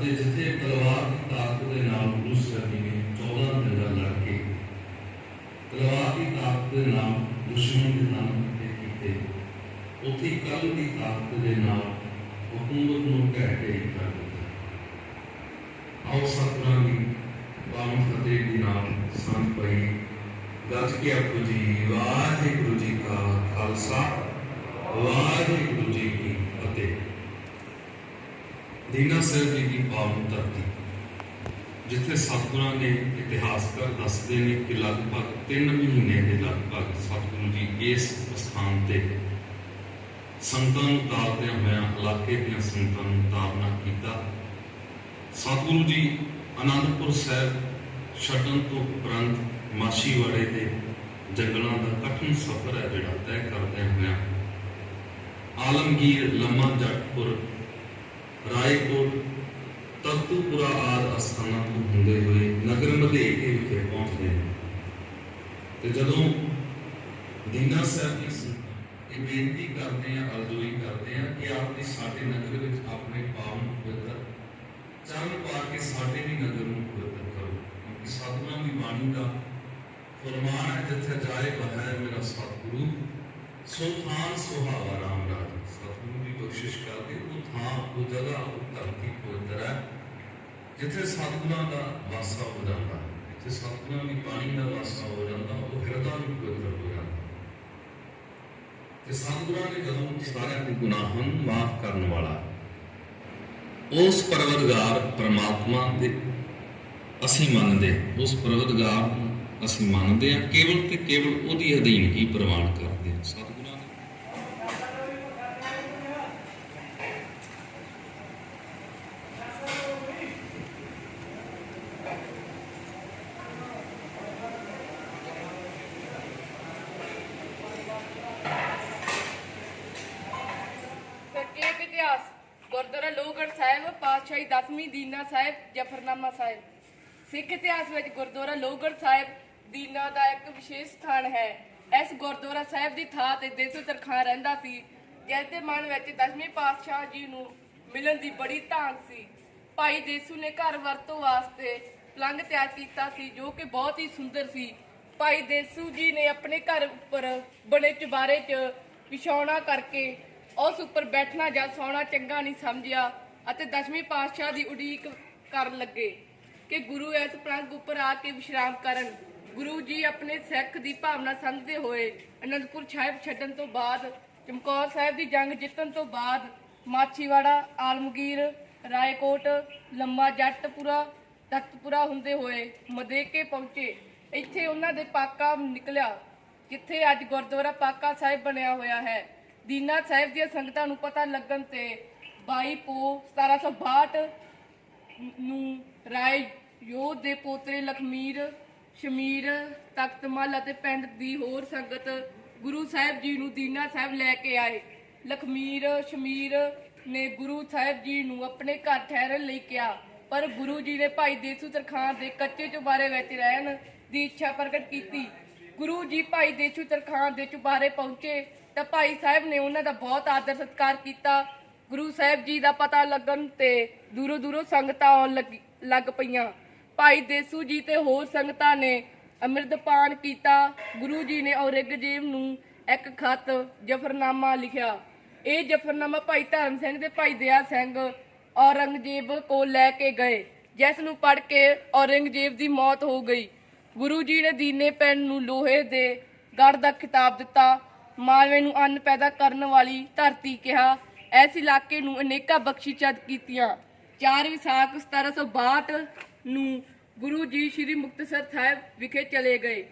ਅਤੇ ਜਿੱਥੇ ਤਲਵਾਰ ਦੀ ਤਾਕਤ ਦੇ ਨਾਲ ਗੁਰੂ ਸਾਹਿਬ ਨੇ 14 ਦਿਨ ਲੜ ਕੇ। ਤਲਵਾਰ ਦੀ ਤਾਕਤ ਦੇ ਨਾਲ ਦੁਸ਼ਮਣ ਦੇ ਨਾਮ ਕੀਤੇ। ਉੱਥੇ ਕਲਮ ਦੀ ਤਾਕਤ ਦੇ ਨਾਲ ਹਕੂਮਤ ਨੂੰ ਕਹਿ ਕੇ ਕਰ ਦਿੱਤਾ। ਆਓ ਸਤਿਨਾਮ ਦੀ ਬਾਮ ਫਤਿਹ ਦੀ ਨਾਮ ਸੰਤ ਪਈ। ਗੱਜ ਕੇ ਆਪੋ ਜੀ, ਵਾਹਿਗੁਰੂ ਜੀ ਕਾ ਖਾਲਸਾ, ਵਾਹਿਗੁਰੂ ਜੀ ਕੀ ਫਤਿਹ ਦੀਨਾ ਸਾਹਿਬ ਜੀ ਦੀ ਪਾਵਨ ਧਰਤੀ ਜਿੱਥੇ ਸਤਿਗੁਰਾਂ ਨੇ ਇਤਿਹਾਸਕਾਰ ਦੱਸਦੇ ਨੇ ਕਿ ਲਗਭਗ 3 ਮਹੀਨੇ ਦੇ ਲਗਭਗ ਸਤਿਗੁਰੂ ਜੀ ਇਸ ਸਥਾਨ ਤੇ ਸੰਤਾਂ ਨੂੰ ਤਾਰਦਿਆਂ ਹੋਇਆਂ ਇਲਾਕੇ ਦੀਆਂ ਸੰਤਾਂ ਨੂੰ ਤਾਰਨਾ ਕੀਤਾ। ਸਤਿਗੁਰੂ ਜੀ ਅਨੰਦਪੁਰ ਸਾਹਿਬ ਛੱਡਣ ਤੋਂ ਉਪਰੰਤ ਮਾਸੀਵਾੜੇ ਦੇ ਜੰਗਲਾਂ ਦਾ ਕਠਿਨ ਸਫ਼ਰ ਹੈ ਜਿਹੜਾ ਤੈਅ ਕਰਦੇ ਹੋਇਆ ਆਲਮਗੀਰ ਲੰਮਾ ਜੱਟਪੁਰ ਰਾਏਕੋਟ ਤਖਤੂਪੁਰਾ ਆਦ ਅਸਥਾਨਾਂ ਤੋਂ ਹੁੰਦੇ ਹੋਏ ਨਗਰ ਮਧੇਕੇ ਵਿਖੇ ਪਹੁੰਚਦੇ ਨੇ ਤੇ ਜਦੋਂ ਦੀਨਾ ਸਾਹਿਬ ਦੀ ਇਹ ਬੇਨਤੀ ਕਰਦੇ ਆ ਅਰਜ਼ੋਈ ਕਰਦੇ ਆ ਕਿ ਆਪ ਦੀ ਸਾਡੇ ਨਗਰ ਵਿੱਚ ਆਪਣੇ ਪਾਵਨ ਪਵਿੱਤਰ ਚਰਨ ਪਾ ਕੇ ਸਾਡੇ ਵੀ ਨਗਰ ਨੂੰ ਪਵਿੱਤਰ ਕਰੋ। ਕਿਉਂਕਿ ਸਤਿਗੁਰਾਂ ਦੀ ਬਾਣੀ ਦਾ ਫਰਮਾਨ ਹੈ, ਜਿੱਥੇ ਜਾਏ ਬਹਾਇ ਮੇਰਾ ਸਤਿਗੁਰੂ, ਸੋ ਥਾਨ ਸੁਹਾਵਾ ਰਾਮ ਰਾਜ ਸਤਿਗੁਰੂ ਦੀ ਬਖਸ਼ਿਸ਼ ਕਰਦੇ, ਉਹ ਥਾਂ, ਉਹ ਜਗ੍ਹਾ, ਉਹ ਧਰਤੀ ਪਵਿੱਤਰ ਜਿੱਥੇ ਸਤਿਗੁਰਾਂ ਦਾ ਵਾਸਾ ਹੋ ਜਾਂਦਾ, ਜਿੱਥੇ ਸਤਿਗੁਰਾਂ ਦੀ ਬਾਣੀ ਦਾ ਵਾਸਾ ਹੋ ਜਾਂਦਾ, ਉਹ ਹਿਰਦਾ ਵੀ ਪਵਿੱਤਰ ਹੋ ਜਾਂਦਾ ਤੇ ਸਤਿਗੁਰਾਂ ਨੇ ਜਦੋਂ ਸਾਰਿਆਂ ਦੇ ਗੁਨਾਹਾਂ ਨੂੰ ਮਾਫ ਕਰਨ ਵਾਲਾ, ਉਸ ਪਰਵਰਗਾਰ ਪ੍ਰਮਾਤਮਾ ਦੇ ਅਸੀਂ ਮੰਨਦੇ ਹਾਂ। ਉਸ ਪਰਵਰਗਾਰ ਨੂੰ ਅਸੀਂ ਮੰਨਦੇ ਹਾਂ, ਕੇਵਲ ਤੇ ਕੇਵਲ ਉਹਦੀ ਅਧੀਨਗੀ ਪ੍ਰਵਾਨ ਕਰਦੇ ਹਾਂ ਸਤਿਗੁਰਾਂ ਨੇ ਸੰਖੇਪ ਇਤਿਹਾਸ ਗੁਰਦੁਆਰਾ ਲੋਹਗੜ੍ਹ ਸਾਹਿਬ ਪਾਤਸ਼ਾਹੀ ਦਸਵੀਂ ਦੀਨਾ ਸਾਹਿਬ ਜਫਰਨਾਮਾ ਸਾਹਿਬ ਸਿੱਖ ਇਤਿਹਾਸ ਵਿੱਚ ਗੁਰਦੁਆਰਾ ਲੋਹਗੜ੍ਹ ਸਾਹਿਬ ਦੀਨਾ ਦਾ ਇੱਕ ਵਿਸ਼ੇਸ਼ ਸਥਾਨ ਹੈ। ਇਸ ਗੁਰਦੁਆਰਾ ਸਾਹਿਬ ਦੀ ਥਾਂ ਤੇ ਦੇਸੂ ਤਰਖਾਂ ਰਹਿੰਦਾ ਸੀ ਜਿਸ ਦੇ ਮਨ ਵਿੱਚ ਦਸਵੇਂ ਪਾਤਸ਼ਾਹ ਜੀ ਨੂੰ ਮਿਲਣ ਦੀ ਬੜੀ ਧਾਂਕ ਸੀ। ਭਾਈ ਦੇਸੂ ਨੇ ਘਰ ਵਰਤੋਂ ਵਾਸਤੇ ਪਲੰਘ ਤਿਆਰ ਕੀਤਾ ਸੀ, ਜੋ ਕਿ ਬਹੁਤ ਹੀ ਸੁੰਦਰ ਸੀ। ਭਾਈ ਦੇਸੂ ਜੀ ਨੇ ਆਪਣੇ ਘਰ ਉੱਪਰ ਬਣੇ ਚੁਬਾਰੇ 'ਚ ਵਿਛਾਉਣਾ ਕਰਕੇ ਉਸ ਉੱਪਰ ਬੈਠਣਾ ਜਾਂ ਸੌਣਾ ਚੰਗਾ ਨਹੀਂ ਸਮਝਿਆ ਅਤੇ ਦਸਵੇਂ ਪਾਤਸ਼ਾਹ ਦੀ ਉਡੀਕ ਕਰਨ ਲੱਗੇ। ਕਿ ਗੁਰੂ ਇਸ ਪਲੰਘ ਉੱਪਰ ਆ ਕੇ ਵਿਸ਼ਰਾਮ ਕਰਨ। ਗੁਰੂ ਜੀ ਆਪਣੇ ਸਿੱਖ ਦੀ ਭਾਵਨਾ ਸਮਝਦੇ ਹੋਏ ਅਨੰਦਪੁਰ ਸਾਹਿਬ ਛੱਡਣ ਤੋਂ ਬਾਅਦ, ਚਮਕੌਰ ਸਾਹਿਬ ਦੀ ਜੰਗ ਜਿੱਤਣ ਤੋਂ ਬਾਅਦ ਮਾਛੀਵਾੜਾ, ਆਲਮਗੀਰ, ਰਾਏਕੋਟ, ਲੰਮਾ ਜੱਟਪੁਰਾ, ਤਖਤਪੁਰਾ ਹੁੰਦੇ ਹੋਏ ਮਦੇਕੇ ਪਹੁੰਚੇ। ਇੱਥੇ ਉਹਨਾਂ ਦੇ ਪਾਕਾ ਨਿਕਲਿਆ, ਜਿੱਥੇ ਅੱਜ ਗੁਰਦੁਆਰਾ ਪਾਕਾ ਸਾਹਿਬ ਬਣਿਆ ਹੋਇਆ ਹੈ। ਦੀਨਾ ਸਾਹਿਬ ਦੀਆਂ ਸੰਗਤਾਂ ਨੂੰ ਪਤਾ ਲੱਗਣ ਤੇ 22 ਪੋ 1762 ਨੂੰ ਰਾਏ ਯੋਧ ਦੇ ਪੋਤਰੇ ਲਖਮੀਰ, ਸ਼ਮੀਰ, ਤਖਤਮਲ ਅਤੇ ਪਿੰਡ ਦੀ ਹੋਰ ਸੰਗਤ ਗੁਰੂ ਸਾਹਿਬ ਜੀ ਨੂੰ ਦੀਨਾ ਸਾਹਿਬ ਲੈ ਕੇ ਆਏ। ਲਖਮੀਰ, ਸ਼ਮੀਰ ਨੇ ਗੁਰੂ ਸਾਹਿਬ ਜੀ ਨੂੰ ਆਪਣੇ ਘਰ ਠਹਿਰਨ ਲਈ ਕਿਹਾ, ਪਰ ਗੁਰੂ ਜੀ ਨੇ ਭਾਈ ਦੇਸੂ ਤਰਖਾਨ ਦੇ ਕੱਚੇ ਚੁਬਾਰੇ ਵਿੱਚ ਰਹਿਣ ਦੀ ਇੱਛਾ ਪ੍ਰਗਟ ਕੀਤੀ। ਗੁਰੂ ਜੀ ਭਾਈ ਦੇਸੂ ਤਰਖਾਨ ਦੇ ਚੁਬਾਰੇ ਪਹੁੰਚੇ ਤਾਂ ਭਾਈ ਸਾਹਿਬ ਨੇ ਉਹਨਾਂ ਦਾ ਬਹੁਤ ਆਦਰ ਸਤਿਕਾਰ ਕੀਤਾ। ਗੁਰੂ ਸਾਹਿਬ ਜੀ ਦਾ ਪਤਾ ਲੱਗਣ ਤੇ ਦੂਰੋਂ ਦੂਰੋਂ ਸੰਗਤਾਂ ਆਉਣ ਲੱਗੀ- ਲੱਗ ਪਈਆਂ। ਭਾਈ ਦੇਸੂ ਜੀ ਤੇ ਹੋਰ ਸੰਗਤਾਂ ਨੇ ਅੰਮ੍ਰਿਤਪਾਨ ਕੀਤਾ। ਗੁਰੂ ਜੀ ਨੇ ਔਰੰਗਜ਼ੇਬ ਨੂੰ ਇੱਕ ਖਤ ਜਫਰਨਾਮਾ ਲਿਖਿਆ। ਇਹ ਜਫਰਨਾਮਾ ਭਾਈ ਧਰਮ ਸਿੰਘ ਤੇ ਭਾਈ ਦਇਆ ਸਿੰਘ ਔਰੰਗਜ਼ੇਬ ਕੋਲ ਲੈ ਕੇ ਗਏ, ਜਿਸ ਨੂੰ ਪੜ੍ਹ ਕੇ ਔਰੰਗਜ਼ੇਬ ਦੀ ਮੌਤ ਹੋ ਗਈ। ਗੁਰੂ ਜੀ ਨੇ ਦੀਨੇ ਪਿੰਡ ਨੂੰ ਲੋਹੇ ਦੇ ਗੜ ਦਾ ਖਿਤਾਬ ਦਿੱਤਾ। ਮਾਲਵੇ ਨੂੰ ਅੰਨ ਪੈਦਾ ਕਰਨ ਵਾਲੀ ਧਰਤੀ ਕਿਹਾ, ਇਸ ਇਲਾਕੇ ਨੂੰ ਅਨੇਕਾਂ ਬਖਸ਼ਿਸ਼ਾਂ ਕੀਤੀਆਂ। 4 ਵਿਸਾਖ 1762 ਨੂੰ ਗੁਰੂ ਜੀ ਸ੍ਰੀ ਮੁਕਤਸਰ ਸਾਹਿਬ ਵਿਖੇ ਚਲੇ ਗਏ।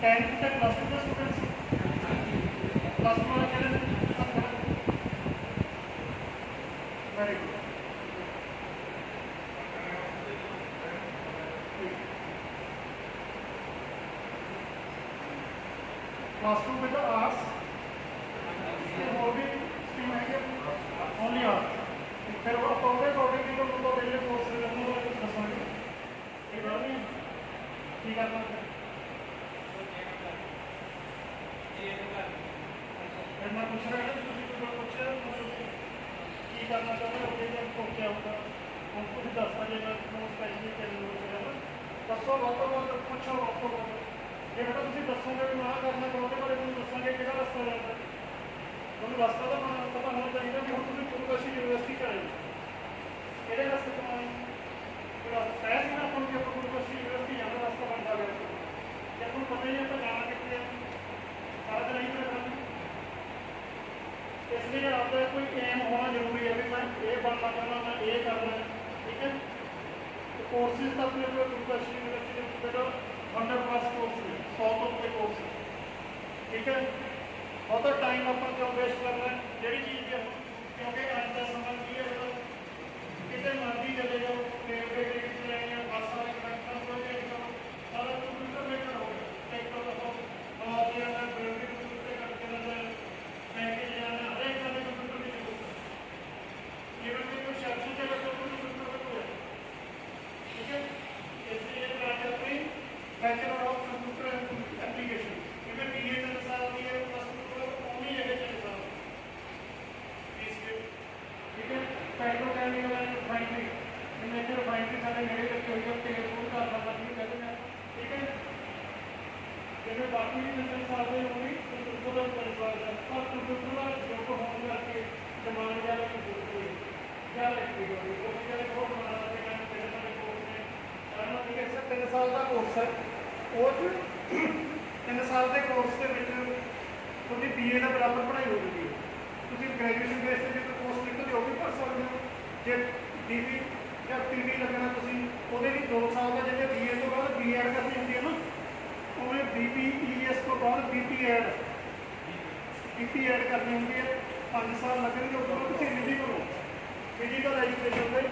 Thank you, 10 plus 2 students plus ਮੈਂ ਪੁੱਛ ਰਿਹਾ ਕਿ ਤੁਸੀਂ ਕੋਈ ਪੁੱਛਿਆ ਕੀ ਕਰਨਾ ਚਾਹੁੰਦੇ ਹੋ ਕਿ ਜਾਂ ਕੀ ਹੁਣ ਤੁਸੀਂ ਦੱਸਣਾ ਜੇ ਮੈਂ ਤੁਹਾਨੂੰ ਸਪੈਸ਼ਲੀ ਕਿਹੜੀ ਲੋੜ ਹੈ ਨਾ ਦੱਸੋ ਵੱਧ ਤੋਂ ਵੱਧ ਪੁੱਛੋ ਵੱਧ ਤੋਂ ਵੱਧ ਜੇ ਬੇਟਾ ਤੁਸੀਂ ਦੱਸੋਗੇ ਵੀ ਮੈਂ ਕਰਨਾ ਤਾਂ ਬਾਰੇ ਤੁਹਾਨੂੰ ਦੱਸਾਂਗੇ ਕਿਹੜਾ ਰਸਤਾ ਜਾਂਦਾ ਤੁਹਾਨੂੰ ਰਸਤਾ ਤਾਂ ਪਤਾ- ਹੋਣਾ ਚਾਹੀਦਾ ਵੀ ਹੁਣ ਤੁਸੀਂ ਯੂਨੀਵਰਸਿਟੀ ਯੂਨੀਵਰਸਿਟੀ ਕਰੇ ਕਿਹੜੇ ਰਸਤੇ ਤੋਂ ਆਏ ਜਿਹੜਾ ਸਹਿਜ ਨਾ ਆਪਾਂ ਨੂੰ ਕਿ ਆਪਾਂ ਯੂਨੀਵਰਸਿਟੀ ਯੂਨੀਵਰਸਿਟੀ ਜਾਂਦਾ ਰਸਤਾ ਬਣਦਾ ਗਿਆ ਜੇ ਤੁਹਾਨੂੰ ਪਤਾ ਹੀ ਹੈ ਤਾਂ ਜਾਣਾ ਕਿੱਥੇ ਹੈ ਸਾਰਾ ਦਿਨ ਨਹੀਂ ਕਰਨਾ ਇਸ ਲਈ ਆਪਦਾ ਕੋਈ ਏਮ ਹੋਣਾ ਜ਼ਰੂਰੀ ਹੈ ਵੀ ਮੈਂ ਇਹ ਬਣਨਾ ਚਾਹੁੰਦਾ ਮੈਂ ਇਹ ਕਰਨਾ ਠੀਕ ਹੈ? ਕੋਰਸਿਸ ਤਾਂ ਆਪਣੇ ਕੋਲ ਯੂਨੀਵਰਸਿਟੀ ਯੂਨੀਵਰਸਿਟੀ ਦੇ ਵਿੱਚ ਬੇਟਾ 100 ਕੋਰਸ ਨੇ 100 ਤੋਂ ਉੱਤੇ ਕੋਰਸ ਠੀਕ ਹੈ? ਬਹੁਤਾ ਟਾਈਮ ਆਪਾਂ ਕਿਉਂ ਵੇਸਟ ਕਰਨਾ ਜਿਹੜੀ ਚੀਜ਼ ਦੀ ਕਿਉਂਕਿ ਅੱਜ ਦਾ ਸਮਾਂ ਕੀ ਹੈ ਕਿਤੇ ਮਰਜ਼ੀ ਚਲੇ ਜਾਓ ਟ੍ਰੇਨ ਦੇ ਵਿੱਚ ਚਲੇ ਜਾਓ ਬੱਸ ਵਾਲੇ ਕੰਡਕਟਰ ਕੋਲ ਚਲੇ ਜਾਓ ਸਾਰਾ ਕੰਪਿਊਟਰ ਵਿੱਚ ਹੋ ਗਿਆ ਟੈਕਟਰ ਦਾ ਆਵਾਜ਼ ਆਉਂਦਾ ਬਿਲ ਵੀ ਕੰਪਿਊਟਰ ਤੇ ਕਰਕੇ ਨਾ ਪੈਕੇਜ ਜਾਣਾ ਹਰੇਕ ਦਾ ਕੰਪਿਊਟਰ ਵਿੱਚ ਹੋਊਗਾ ਜਿਵੇਂ ਕਿ ਕੋਈ ਸ਼ਖਸ ਤੇ ਬੈਠਾ ਕੋਈ ਕੰਪਿਊਟਰ ਤੇ ਹੋਇਆ ਠੀਕ ਹੈ ਇਸ ਲਈ ਇਹ ਬ੍ਰਾਂਚ ਆਪਣੀ ਬੈਚਲਰ ਆਫ ਕੰਪਿਊਟਰ ਐਪਲੀਕੇਸ਼ਨ ਜਿਵੇਂ ਬੀਏ ਦਾ ਸਾਲ ਦੀ ਹੈ ਪਲੱਸ ਟੂ ਕੋਲ ਉਹਨੀ ਇਹ ਚਾਹੀਦਾ ਸਾਲ ਇਸ ਵਿੱਚ ਠੀਕ ਹੈ ਪੈਟਰੋਕੈਮੀਕਲ ਐਂਡ ਰਿਫਾਈਨਰੀ ਜਿਵੇਂ ਕਿ ਰਿਫਾਈਨਰੀ ਸਾਡੇ ਨੇੜੇ ਰੱਖੀ ਹੋਈ ਹੈ ਤੇਲ ਫੂਡ ਦਾ ਸਾਡਾ ਵੀ ਕਹਿੰਦੇ ਨੇ ਠੀਕ ਹੈ ਜਿਵੇਂ ਬਾਕੀ ਵੀ ਤਿੰਨ ਸਾਲ ਦੇ ਹੋਣੀ ਕੰਪਿਊਟਰ ਦਾ ਪਰਿਵਾਰ ਦਾ ਪਰ ਕੰਪਿਊਟਰ ਦਾ ਜੋਬ ਹੋਣ ਕਰਕੇ ਡਿਮਾਂਡ ਜ਼ਿਆਦਾ ਕੰਪਿਊਟਰ ਦੀ ਜ਼ਿਆਦਾ ਰੱਖੀ ਹੋਈ ਹੈ ਉਹ ਜਿਹੜੇ ਬਹੁਤ ਬਣਾ ਰਹੇ ਹਨ ਜਿਹੜੇ ਸਾਡੇ ਕੋਰਸ ਉਹ 'ਚ ਤਿੰਨ ਸਾਲ ਦੇ ਕੋਰਸ ਦੇ ਵਿੱਚ ਤੁਹਾਡੀ ਬੀਏ ਦਾ ਬਰਾਬਰ ਪੜ੍ਹਾਈ ਹੋ ਜੂਗੀ ਤੁਸੀਂ ਗ੍ਰੈਜੂਏਸ਼ਨ ਬੇਸ ਤੇ ਜੇ ਕੋਈ ਕੋਰਸ ਨਿਕਲਦੇ ਹੋ, ਉਹ ਵੀ ਪੜ੍ਹ ਸਕਦੇ ਹੋ। ਜੇ ਡੀਬੀ ਜਾਂ ਪੀਵੀ ਲੱਗਣਾ ਤੁਸੀਂ, ਉਹਦੇ ਲਈ 2 ਸਾਲ ਦਾ ਜਿਹੜੇ ਬੀਏ ਤੋਂ ਬਾਅਦ ਬੀਐਡ ਕਰਨੀ ਹੁੰਦੀ ਹੈ ਨਾ ਉਵੇਂ ਬੀਪੀਈਐਸ ਤੋਂ ਬਾਅਦ ਬੀਪੀਐਡ ਬੀਪੀਐਡ ਕਰਨੀ ਹੁੰਦੀ ਹੈ। 5 ਸਾਲ ਲੱਗਣਗੇ ਉਹ ਤੋਂ ਬਾਅਦ ਤੁਸੀਂ ਫਿਜ਼ੀਕਲ ਹੋ ਫਿਜ਼ੀਕਲ ਐਜੂਕੇਸ਼ਨ ਦੇ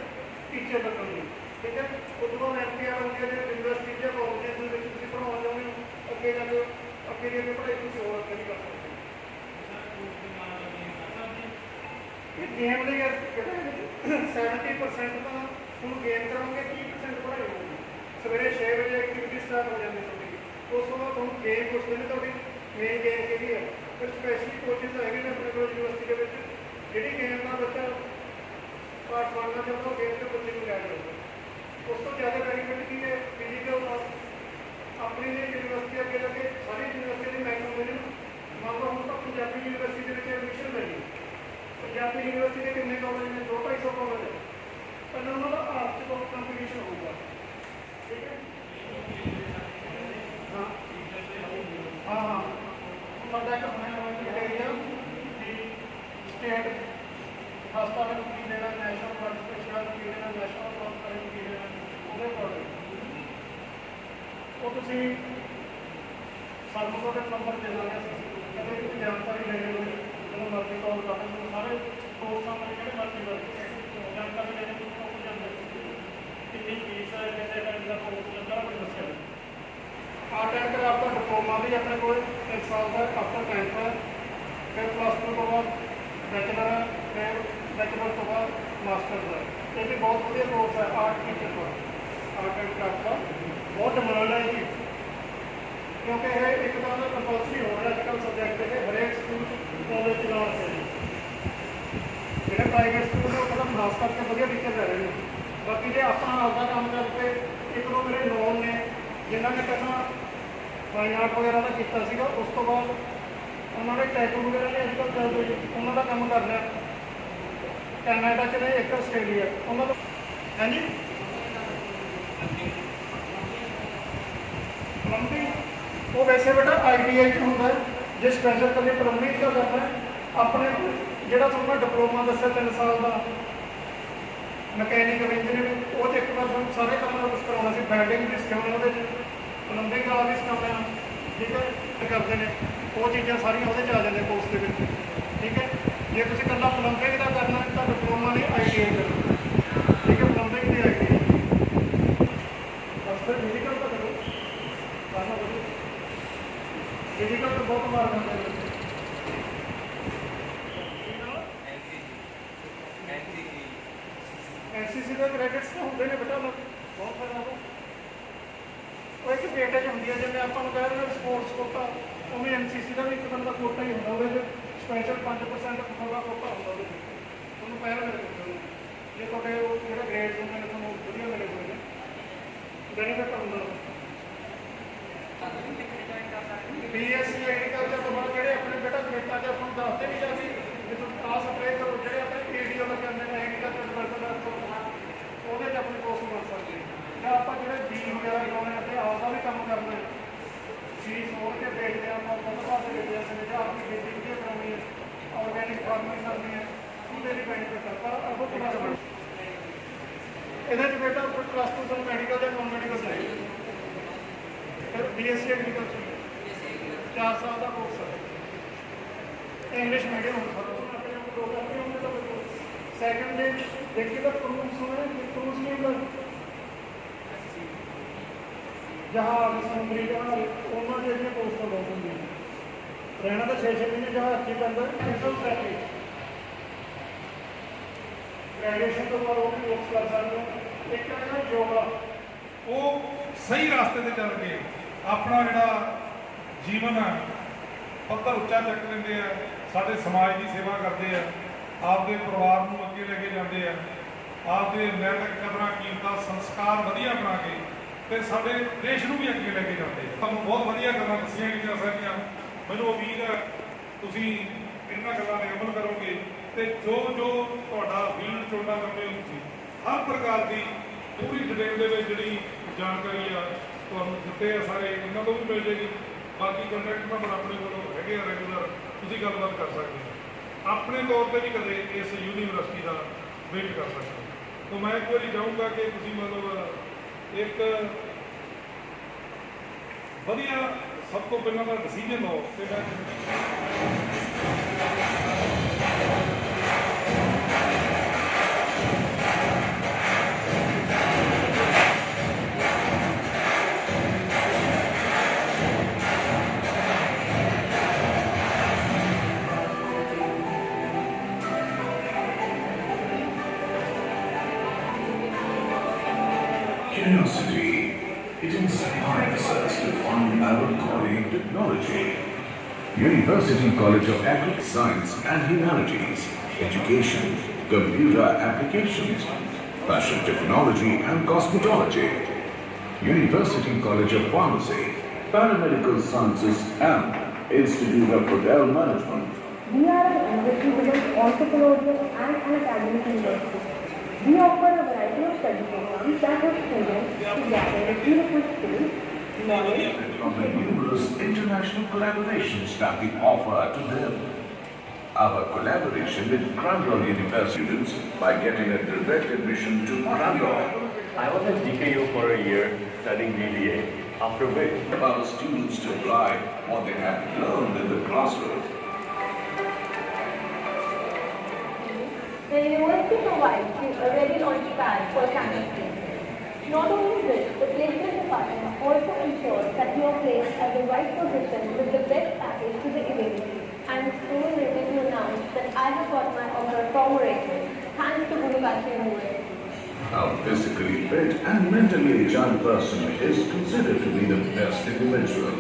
ਟੀਚਰ ਲੱਗਣਗੇ ਠੀਕ ਹੈ ਉਸ ਤੋਂ ਬਾਅਦ ਐਮਪੀਆਰ ਹੁੰਦੀ ਹੈ ਜਿਹੜੇ ਯੂਨੀਵਰਸਿਟੀ ਜਾਂ ਕਾਲਜ ਦੇ ਵਿੱਚ ਤੁਸੀਂ ਪੜਾਉਣ ਜਾਓਗੇ ਅੱਗੇ ਜਾ ਕੇ ਅੱਗੇ ਦੀ ਅੱਗੇ ਪੜ੍ਹਾਈ ਤੁਸੀਂ ਹੋਰ ਅੱਗੇ ਨਹੀਂ ਕਰ ਸਕਦੇ ਇਹ ਗੇਮ ਲਈ ਹੈ ਜਿਹੜਾ 70% ਤਾਂ ਤੁਹਾਨੂੰ ਗੇਮ ਕਰੋਗੇ 30% ਪੜ੍ਹਾਈ ਹੋਊਗੀ ਸਵੇਰੇ 6 ਵਜੇ ਐਕਟੀਵਿਟੀ ਸਟਾਰਟ ਹੋ ਜਾਂਦੀ ਤੁਹਾਡੀ ਉਸ ਤੋਂ ਬਾਅਦ ਤੁਹਾਨੂੰ ਗੇਮ ਪੁੱਛਦੇ ਨੇ ਤੁਹਾਡੀ ਮੇਨ ਗੇਮ ਕਿਹੜੀ ਹੈ ਫਿਰ ਸਪੈਸ਼ਲੀ ਕੋਚਿਸ ਹੈਗੇ ਨੇ ਆਪਣੇ ਕੋਲ ਯੂਨੀਵਰਸਿਟੀ ਦੇ ਵਿੱਚ ਜਿਹੜੀ ਗੇਮ ਦਾ ਬੱਚਾ ਪਾਰਟ ਬਣਨਾ ਚਾਹੁੰਦਾ ਉਹ ਗੇਮ ਤੇ ਬੱਚੇ ਨੂੰ ਲੈ ਜਾਊਗਾ ਉਸ ਤੋਂ ਜ਼ਿਆਦਾ ਬੈਨੀਫਿਟ ਕੀ ਹੈ ਫਿਜ਼ੀਕਲ ਆਪਣੀ ਜਿਹੜੀ ਯੂਨੀਵਰਸਿਟੀ ਅੱਗੇ ਜਾ ਕੇ ਸਾਰੀ ਯੂਨੀਵਰਸਿਟੀ ਦੇ ਮੈਕਸਿਮਮ ਨੇ ਮੰਨ ਲਓ ਹੁਣ ਤਾਂ ਪੰਜਾਬੀ ਯੂਨੀਵਰਸਿਟੀ ਦੇ ਵਿੱਚ ਐਡਮਿਸ਼ਨ ਲਈ ਪੰਜਾਬੀ ਯੂਨੀਵਰਸਿਟੀ ਦੇ ਕਿੰਨੇ ਕਾਲਜ ਨੇ ਦੋ ਢਾਈ ਸੌ ਕਾਲਜ ਹੈ ਪਹਿਲਾਂ ਉਹਨਾਂ ਦਾ ਆਪਸ ਚ ਬਹੁਤ ਕੰਪੀਟੀਸ਼ਨ ਹੋਊਗਾ ਠੀਕ ਹੈ ਹਾਂ ਹਾਂ ਹਾਂ ਸਾਡਾ ਇੱਕ ਉਹ ਤੁਸੀਂ ਸਾਨੂੰ ਤੁਹਾਡੇ ਨੰਬਰ ਦੇ ਦਾਂਗੇ ਅਸੀਂ। ਕਦੇ ਵੀ ਜਾਣਕਾਰੀ ਲੈਣੀ ਹੋਵੇ ਜਦੋਂ ਮਰਜ਼ੀ ਕਾਲ ਕਰ ਸਕਦੇ ਸਾਰੇ ਕੋਰਸਾਂ ਬਾਰੇ ਜਿਹੜੇ ਮਰਜ਼ੀ ਕਰ। ਜਾਣਕਾਰੀ ਲੈਣੀ ਹੋਵੇ ਤਾਂ ਉਹ ਜਾਂਦੇ ਕਿੰਨੀ ਫੀਸ ਹੈ ਕਿੰਨੇ ਟਾਈਮ ਦਾ ਕੋਰਸ ਹੈ ਸਾਰਾ ਦੱਸਿਆ। ਆਰਟ ਐਂਡ ਕਰਾਫਟ ਦਾ ਡਿਪਲੋਮਾ ਵੀ ਆਪਣੇ ਕੋਲ ਇੱਕ ਸਾਲ ਦਾ ਆਫਟਰ 10th ਹੈ ਫਿਰ ਪਲੱਸ 2 ਤੋਂ ਬਾਅਦ ਬੈਚਲਰ ਹੈ ਫਿਰ ਬੈਚਲਰ ਤੋਂ ਬਾਅਦ ਮਾਸਟਰ ਦਾ। ਇਹ ਵੀ ਬਹੁਤ ਵਧੀਆ ਕੋਰਸ ਹੈ ਆਰਟ ਟੀਚਰ ਦਾ ਆਰਟ ਐਂਡ ਕਰਾਫਟ ਦਾ। ਬਹੁਤ ਡਿਮਾਂਡ ਹੈ ਜੀ। ਕਿਉਂਕਿ ਇਹ ਇੱਕ ਤਾਂ ਕੰਪਲਸਰੀ ਹੋ ਰਿਹਾ ਅੱਜਕੱਲ ਸਬਜੈਕਟ ਇਹ ਹਰੇਕ ਸਕੂਲ ਕਾਲਜ ਚਲਾ ਲਾਉਣਾ ਚਾਹੀਦਾ। ਜਿਹੜੇ ਪ੍ਰਾਈਵੇਟ ਸਕੂਲ ਨੇ ਉਹ ਕਦਮ ਖਾਸ ਕਰਕੇ ਵਧੀਆ ਟੀਚਰ ਲੈ ਰਹੇ ਨੇ। ਬਾਕੀ ਜੇ ਆਪਣਾ ਆਪਦਾ ਕੰਮ ਕਰਕੇ ਇੱਕ ਦੋ ਮੇਰੇ ਨੋਨ ਨੇ, ਜਿਨ੍ਹਾਂ ਨੇ ਪਹਿਲਾਂ ਫਾਈਨ ਆਰਟ ਵਗੈਰਾ ਦਾ ਕੀਤਾ ਸੀਗਾ, ਉਸ ਤੋਂ ਬਾਅਦ ਉਹਨਾਂ ਨੇ ਟੈਟੂ ਵਗੈਰਾ ਨੇ ਅੱਜਕੱਲ ਚੱਲਦੇ ਜੀ ਉਹਨਾਂ ਦਾ ਕੰਮ ਕਰਨਾ ਕੈਨੇਡਾ ਚ ਨੇ, ਇੱਕ ਆਸਟ੍ਰੇਲੀਆ। ਉਹਨਾਂ ਦਾ ਹਾਂਜੀ ਪਲੰਬਿੰਗ ਉਹ ਵੈਸੇ ਬੇਟਾ ਆਈਟੀਆਈ ਚ ਹੁੰਦਾ ਜੇ ਸਪੈਸ਼ਲ ਕਦੇ ਪਲੰਬਿੰਗ ਦਾ ਕਰਨਾ ਆਪਣੇ ਜਿਹੜਾ ਤੁਹਾਨੂੰ ਡਿਪਲੋਮਾ ਦੱਸਿਆ 3 ਸਾਲ ਦਾ ਮਕੈਨਿਕਲ ਇੰਜੀਨੀਅਰਿੰਗ ਉਹ 'ਚ ਇੱਕ ਵਾਰ ਤੁਹਾਨੂੰ ਸਾਰੇ ਕੰਮ ਦਾ ਕੁਝ ਕਰਾਉਣਾ ਸੀ। ਵੈਲਡਿੰਗ ਵੀ ਸਿਖਾਉਣਾ ਉਹਦੇ 'ਚ ਪਲੰਬਿੰਗ ਵਾਲਾ ਵੀ ਸਿਖਾਉਣਾ ਠੀਕ ਹੈ ਕਰਦੇ ਨੇ। ਉਹ ਚੀਜ਼ਾਂ ਸਾਰੀਆਂ ਉਹਦੇ 'ਚ ਆ ਜਾਂਦੀਆਂ ਕੋਰਸ ਦੇ ਵਿੱਚ, ਠੀਕ ਹੈ। ਜੇ ਤੁਸੀਂ ਇਕੱਲਾ ਪਲੰਬਿੰਗ ਦਾ ਕਰਨਾ ਤਾਂ ਡਿਪਲੋਮਾ ਨੇ ਆਈਟੀਆਈ ਕਰਨਾ ਠੀਕ ਹੈ ਪਲੰਬਿੰਗ ਦੀ ਆਈਟੀਆਈ ਬਸ ਫਿਰ ਫਿਜ਼ੀਕਲ ਤਾਂ ਕਰੋ ਕਰਨਾ ਵਧੀਆ ਫਿਜ਼ੀਕਲ ਤਾਂ ਬਹੁਤ ਮਾਰ ਦਿੰਦੇ ਨੇ। ਐਨਸੀਸੀ ਦੇ ਕ੍ਰੈਡਿਟਸ ਤਾਂ ਹੁੰਦੇ ਨੇ ਬੇਟਾ ਲੋਕ ਬਹੁਤ ਫਾਇਦਾ ਹੋ ਉਹ ਇੱਕ ਪੇਟੇਜ ਹੁੰਦੀ ਹੈ ਜਿਵੇਂ ਆਪਾਂ ਨੂੰ ਕਹਿ ਰਹੇ ਨੇ ਸਪੋਰਟਸ ਕੋਟਾ ਉਵੇਂ ਐਨਸੀਸੀ ਦਾ ਵੀ ਇੱਕ ਤਰ੍ਹਾਂ ਦਾ ਕੋਟਾ ਹੀ ਹੁੰਦਾ, ਉਹਦੇ ਵਿੱਚ ਸਪੈਸ਼ਲ 5% ਤੁਹਾਡਾ ਕੋਟਾ ਹੁੰਦਾ ਉਹਦੇ ਵਿੱਚ। ਤੁਹਾਨੂੰ ਪਹਿਲ ਮਿਲ ਜਾਂਦੀ ਹੈ ਜੇ ਤੁਹਾਡੇ ਉਹ ਜਿਹੜੇ ਗ੍ਰੇਡ ਹੁੰਦੇ ਨੇ, ਤੁਹਾਨੂੰ ਵਧੀਆ ਮਿਲੇ ਹੋਏ ਨੇ। ਬੈਨੀਫਿਟ ਹੁੰਦਾ। ਬੀਐਸਸੀ ਐਗਰੀਕਲਚਰ ਤੋਂ ਬਾਅਦ ਜਿਹੜੇ ਆਪਣੇ ਬੇਟਾ ਖੇਤਾਂ 'ਚ ਆਪਾਂ ਨੂੰ ਦੱਸਦੇ ਵੀ ਜਾਂਦੇ ਜੇ ਤੁਸੀਂ ਆ ਸਪਰੇ ਕਰੋ, ਜਿਹੜੇ ਆਪਣੇ ਏਡੀਓ ਦਾ ਕਹਿੰਦੇ ਨੇ ਐਗਰੀਕਲਚਰ ਡਿਪਾਰਟਮੈਂਟ ਤੋਂ ਉਹਦੇ 'ਚ ਆਪਣੀ ਕੋਰਸ ਬਣ ਸਕਦੀ ਜਾਂ ਆਪਾਂ ਜਿਹੜੇ ਬੀਜ ਵਗੈਰਾ ਲਗਾਉਣੇ ਆ ਤੇ ਆਪਦਾ ਵੀ ਕੰਮ ਕਰਨਾ ਜੀ ਸੋਚ ਕੇ ਦੇਖਦੇ ਆ, ਆਪਾਂ ਬਹੁਤ ਪਾਸੇ ਵੇਚਦੇ ਆ ਜਾਂ ਆਪਣੀ ਖੇਤੀ ਵਧੀਆ ਕਰਾਉਣੀ ਹੈ ਆਰਗੈਨਿਕ ਫਾਰਮਿੰਗ ਕਰਨੀ ਹੈ ਉਹਦੇ ਲਈ ਬੈਨੀਫਿਟ ਹੈ ਪਰ ਉਹ ਇਹਦੇ 'ਚ ਬੇਟਾ ਪਲੱਸ 2 ਤੋਂ ਮੈਡੀਕਲ ਤੇ ਨਾਨ ਮੈਡੀਕਲ ਚਾਹੀਦਾ ਫਿਰ ਬੀਐਸਸੀ ਐਗਰੀਕਲਚਰ 4 ਸਾਲ ਦਾ ਕੋਰਸ ਹੈ ਇੰਗਲਿਸ਼ ਮੀਡੀਅਮ ਹੁੰਦਾ ਸੈਕੰਡ ਦੇ ਦੇਖੀ ਤਾਂ ਕਰੂਜ਼ ਹੋਣਾ ਕਰੂਜ਼ ਨਹੀਂ ਹੁੰਦਾ ਜਹਾਜ਼ ਸਮੁੰਦਰੀ ਜਹਾਜ਼ ਉਹਨਾਂ ਦੇ ਜਿਹੜੀਆਂ ਪੋਸਟਾਂ ਬਹੁਤ ਹੁੰਦੀਆਂ ਰਹਿਣਾ ਤਾਂ 6-6 ਮਹੀਨੇ ਜਹਾਜ਼ 'ਚ ਹੀ ਪੈਂਦਾ ਇੰਟਰਲ ਪੈਕੇਜ ਗ੍ਰੈਜੂਏਸ਼ਨ ਤੋਂ ਬਾਅਦ ਉਹ ਵੀ ਕੋਰਸ ਕਰ ਸਕਦੇ ਹੋ ਇੱਕ ਹੈ ਯੋਗਾ ਉਹ ਸਹੀ ਰਸਤੇ ਤੇ ਚੱਲ ਕੇ ਆਪਣਾ ਜਿਹੜਾ ਜੀਵਨ ਹੈ ਪੱਧਰ ਉੱਚਾ ਚੱਕ ਲੈਂਦੇ ਆ, ਸਾਡੇ ਸਮਾਜ ਦੀ ਸੇਵਾ ਕਰਦੇ ਆ, ਆਪਦੇ ਪਰਿਵਾਰ ਨੂੰ ਅੱਗੇ ਲੈ ਕੇ ਜਾਂਦੇ ਆ, ਆਪਦੇ ਨੈਤਿਕ ਕਦਰਾਂ, ਕੀਮਤਾਂ, ਸੰਸਕਾਰ ਵਧੀਆ ਬਣਾ ਕੇ ਤੇ ਸਾਡੇ ਦੇਸ਼ ਨੂੰ ਵੀ ਅੱਗੇ ਲੈ ਕੇ ਜਾਂਦੇ ਆ। ਤੁਹਾਨੂੰ ਬਹੁਤ ਵਧੀਆ ਗੱਲਾਂ ਦੱਸੀਆਂ ਗਈਆਂ ਸਾਰੀਆਂ। ਮੈਨੂੰ ਉਮੀਦ ਹੈ ਤੁਸੀਂ ਇਹਨਾਂ ਗੱਲਾਂ ਤੇ ਅਮਲ ਕਰੋਗੇ ਤੇ ਜੋ ਜੋ ਤੁਹਾਡਾ ਫੀਲਡ ਚੋਣਾਂ ਚਾਹੁੰਦੇ ਹੋ ਤੁਸੀਂ, ਹਰ ਪ੍ਰਕਾਰ ਦੀ ਪੂਰੀ ਡਿਟੇਲ ਦੇ ਵਿੱਚ ਜਿਹੜੀ ਜਾਣਕਾਰੀ ਆ ਤੁਹਾਨੂੰ ਦਿੱਤੇ ਆ ਸਾਰੇ ਇਹਨਾਂ ਤੋਂ ਵੀ ਮਿਲ ਜੇਗੀ ਬਾਕੀ ਕੰਟੈਕਟ ਨੰਬਰ ਆਪਣੇ ਕੋਲ ਹੈਗੇ ਆ ਰੈਗੂਲਰ ਤੁਸੀਂ ਗੱਲਬਾਤ ਕਰ ਸਕਦੇ ਹੋ। ਆਪਣੇ ਤੌਰ ਤੇ ਵੀ ਕਦੇ ਇਸ ਯੂਨੀਵਰਸਿਟੀ ਦਾ ਵੇਟ ਕਰ ਸਕਦੇ ਹੋ। ਮੈਂ ਇੱਕ ਵਾਰੀ ਚਾਹੂੰਗਾ ਕਿ ਤੁਸੀਂ ਮਤਲਬ, ਇੱਕ ਵਧੀਆ, ਸਭ ਤੋਂ ਪਹਿਲਾਂ ਦਾ ਡਿਸੀਜਨ ਲਓ। ਤੇ ਮੈਂ technology. University College of Agri Science and Humanities, Education, Computer Applications, Fashion Technology and Cosmetology. University College of Pharmacy, Paramedical Sciences and Institute of Hotel Management. We are an an entrepreneurial and an academic university. We offer a variety of study programs that help students to gather beautiful skills, knowledge, from the numerous international collaborations that we offer to them. Our collaboration with Crandall University students by getting a direct admission to Crandall. I was at DKU for a year studying BBA, after which Our students to apply what they have learned in the classroom. The university provides you a ready launch pad for campus placement. Not only this, the placement department also ensures that you are placed at the right position with the best package to the event. I am so elated to announce that I have got my offer corroborated thanks to Guru Kashi. A physically fit and mentally agile person is considered to be the best individual.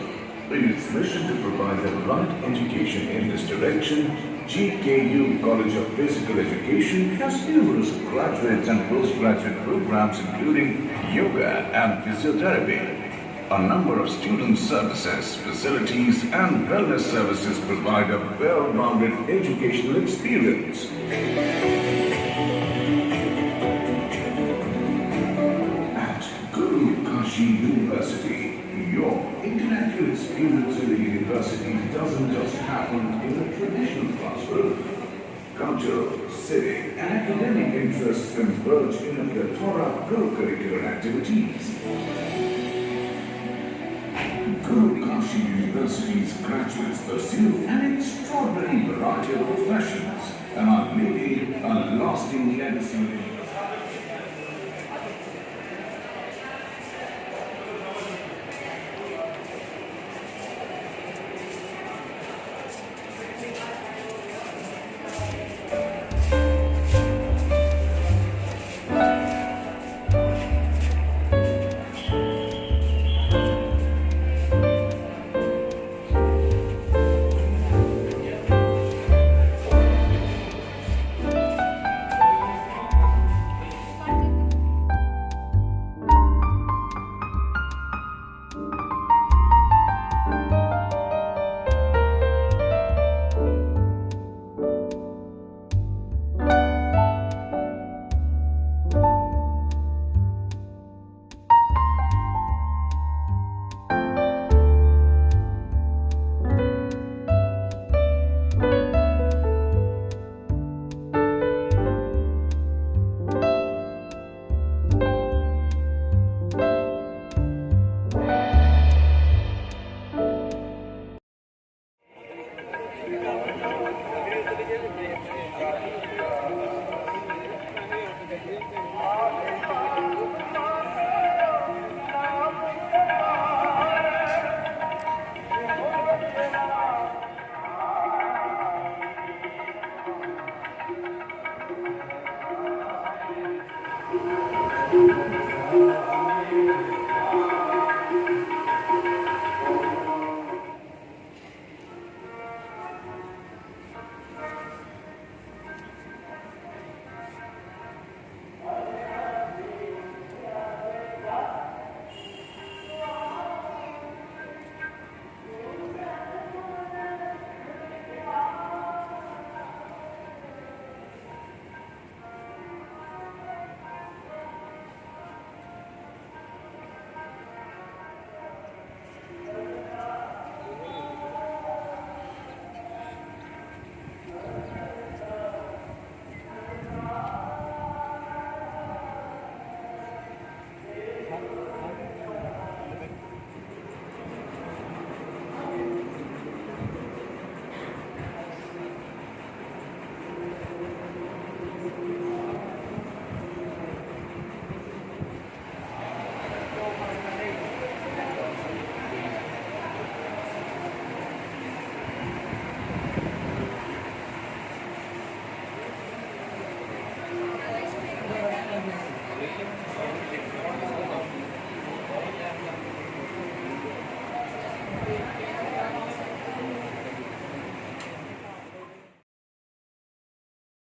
In its mission to provide the right education in this direction, GKU College of Physical Education has numerous graduate and postgraduate programs including yoga and physiotherapy. A number of student services, facilities and wellness services provide a well-rounded educational experience. Experience in the university doesn't just happen in a traditional classroom. Culture, civic, and academic interests converge in a plethora of co-curricular activities. Guru University's graduates pursue an extraordinary variety of professions and are leaving a lasting legacy